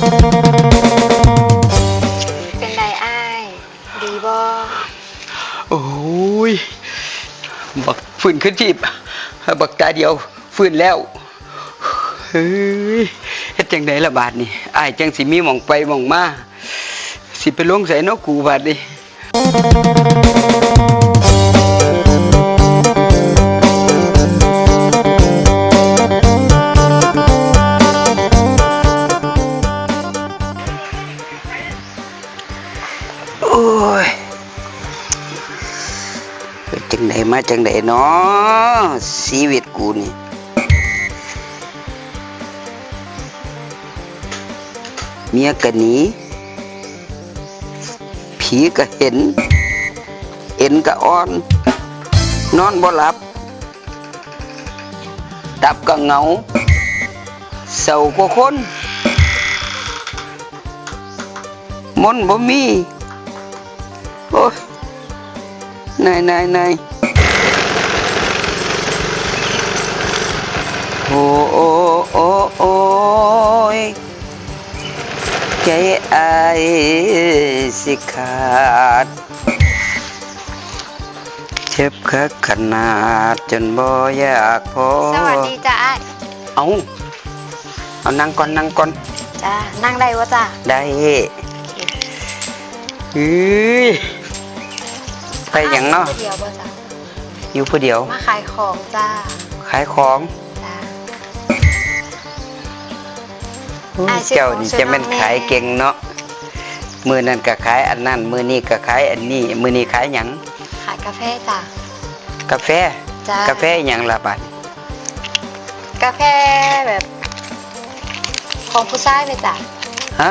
เป็นไดอ้าย ดีบ่โอ้ย บักฟื้นขึ้นจีบ บักตาเดียวฟื้นแล้ว เฮ้ยเฮ็ดจังไดละบาดนี่อ้ายจังสิมีหม่องไปหม่องมา สิไปลงใส่นกกูบาดนี่ จังไดมาจังไดเนาะชีวิตกูนี่เมียก็หนีผีก็เห็น เอ็นก็อ่อน นอนบ่หลับ ตับก็เงาเศร้ากว่าคนมนบ่มี โอ้ย นายนายนายโอ้โอ้โอ้โอ้ยใจอายสิขาด เจ็บคักขนาดจนบ่อยากพอสวัสดีจ้าอ้ายเอาเอานั่งก่อนนั่งก่อนจ้านั่งได้วะจ้าได้เฮ้ย ไปอย่างเนาะเดียวบ่จ้าอยู่ผู้เดียว มาขายของจ้าขายของจ้าโอ้ยอ่าชื่อเจ้าของนี่ชื่อจะเป็นน้องแม่ ขายเก่งเนาะมือนั้นก็ขายอันนั้นมือนี้ก็ขายอันนี้มือนี้ขายหยังขายกาแฟจ้ากาแฟจ้ากาแฟหยังละบาดกาแฟแบบ ของผู้ชายเลยจ้าฮะ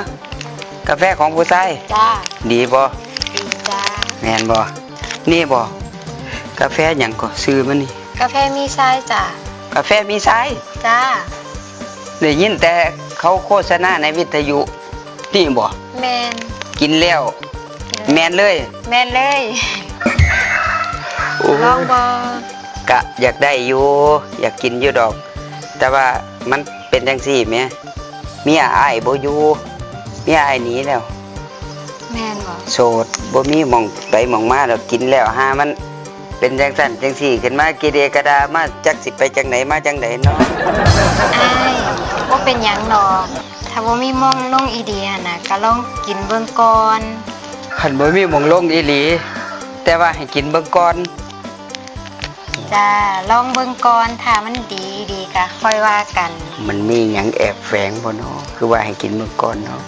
กาแฟของผู้ชายจ้าดีบ่ดีจ้าแม่นบ่ นี่บ่กาแฟหยังก็ซื้อมันนี่ กาแฟมีไส้จ้ากาแฟมีสายจ้าได้ยินแต่เขาโฆษณาในวิทยุ นี่บ่แมนกินแล้ว แม่นเลย แมนเลยโอ้ลองบ่กะอยากได้อยู่ อยากกินอยู่ดอก แต่ว่ามันเป็นจังซี่แหม่เมียอ้ายบ่อยู่เมียอ้ายหนีแล้ว แมนบ่โสดบ่มีหมองไปหมองมาดอกกินแล้วหามัน เป็นจังซั่นจังซี่ขึ้นมากีเดกระดามาจักสิไปจังไหนมาจังไหนเนาะอ้ายว่าเป็นหยังหรอกถ้าว่ามีมองลงอีเดียนะก็ลองกินเบิ่งก่อนคันบ่มีหมองลงอีหลี แต่ว่าให้กินเบิ่งก่อนจ้าลองเบิ่งก่อนถ้ามันดีดีก็ค่อยว่ากัน มันมีหยังแอบแฝงบ่เนาะคือว่าให้กินเบิ่งก่อนเนาะ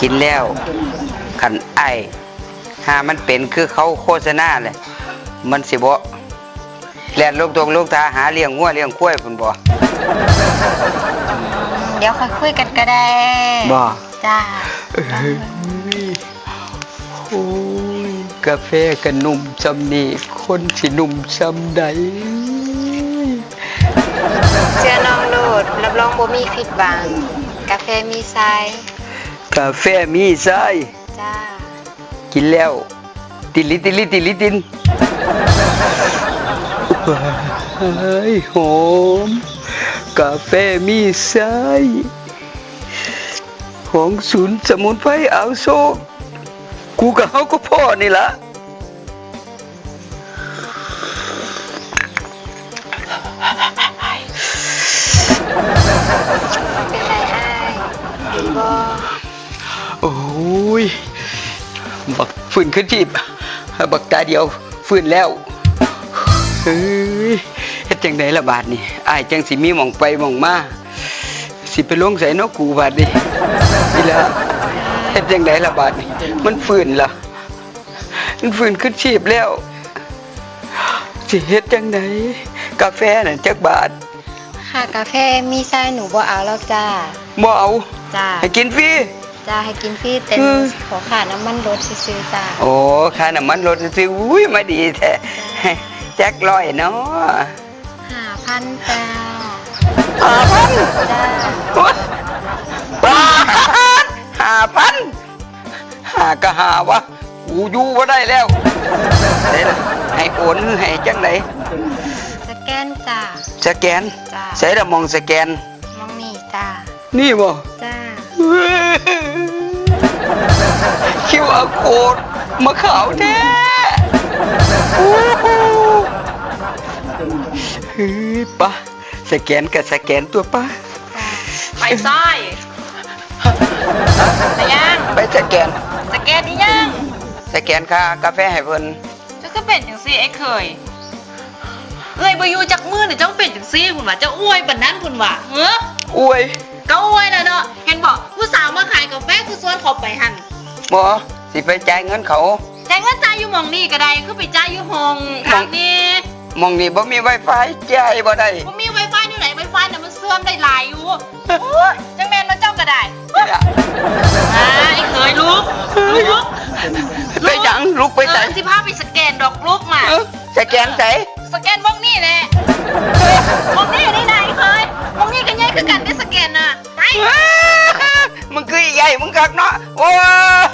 กินแล้วคันไอ้ายหามันเป็นคือเขาโฆษณาเลยมันสิบ่แล่นลูกตรงลูกตาหาเลี้ยงงัวเลี้ยงควายพุ่นบ่เดี๋ยวค่อยคุยกันก็ได้บ่จ้าโอ้ยกาแฟก็นุ่มซำนี่คนสินุ่มซำใดเชื่อน้องโลดรับรองบ่มีผิดหวังกาแฟมีไซ กาแฟมีสายจ้ากินแล้ว ติลิติลิติลิตินเฮ้ยหอม กาแฟมีสายของศูนย์สมุนไพรเอาโซกกูกับเขาก็พ่อนี่ละเป็นไรอ้ายดีบ่ โอ้ยบักฟื้นขึ้นจีบบักตาเดียวฟื้นแล้วเฮ้ยเฮ็ดจังไดล่ะบาดนี่อ้ายจังสิมีหม่องไปหม่องมาสิไปลงใส่นกกูบาดนี่นี่ละเฮ็ดจังไดล่ะบาดนี่มันฟื้นล่ะมันฟื้นขึ้นชีพแล้ว สิเฮ็ดจังไดกาแฟน่ะจักบาทค่ะกาแฟมีไซหนูบ่เอาแล้วจ้าบ่เอาจ้าให้กินฟรี จ้าให้กินฟรีแต่อืม ขอขาดน้ำมันรถซื้อๆจ้าโอ้ค่าน้ำมันรถซื้ออุ้ยมาดีแท้แจ็คร้อยเนาะห้าพันจ้าห้าพันจ้าบาทห้าพันห้าก็ห้าวะกูอยู่ว่าได้แล้วเด้ล่ะให้โอนให้จังไหนสแกนจ้าสแกนจ้าใส่ละมองสแกนมองนี่จ้านี่บ่จ้า คิวอาโคดมาขาวแท้เฮ้ยปะสแกนกับสแกนตัวปะไปซ้ายไปยังไปสแกน สแกนนี่ยังสแกนค่ากาแฟให้เพิ่นเจ้าก็เป็นจังซี่ไอ้เคยเอ้ยบอยู่จากมือเนี่ยเจ้าเป็นจังซี่คุณว่าเจ้าอ้วยบันนั้นคุณว่าเฮ้ออวยก็อ้วยนะเนาะเห็นบอก ผู้สาวมาขายกาแฟคือส่วนเขาไปหันหมอสิไปจ่ายเงินเขาแต่เงินจ่ายอยู่หมองนี่ก็ได้คือไปจ่ายอยู่ห้องทางนี้มองนี่บ่มี Wi-Fi จ่ายบ่ได้ผมมีไวไฟอยู่ไหนไวไฟน่ะมันเสื่อมได้หลายอยู่โอ้ยจังแมนมาเจ้าก็ได้อ่าไอ้เคยลุกลุกไปหยังลุกไปเอใส่อสิพาไปสแกนดอกลุกมาเอ้าสแกนใส่สแกนมองนี่แหละมองนี่ มึงกักเนาะโอ้ย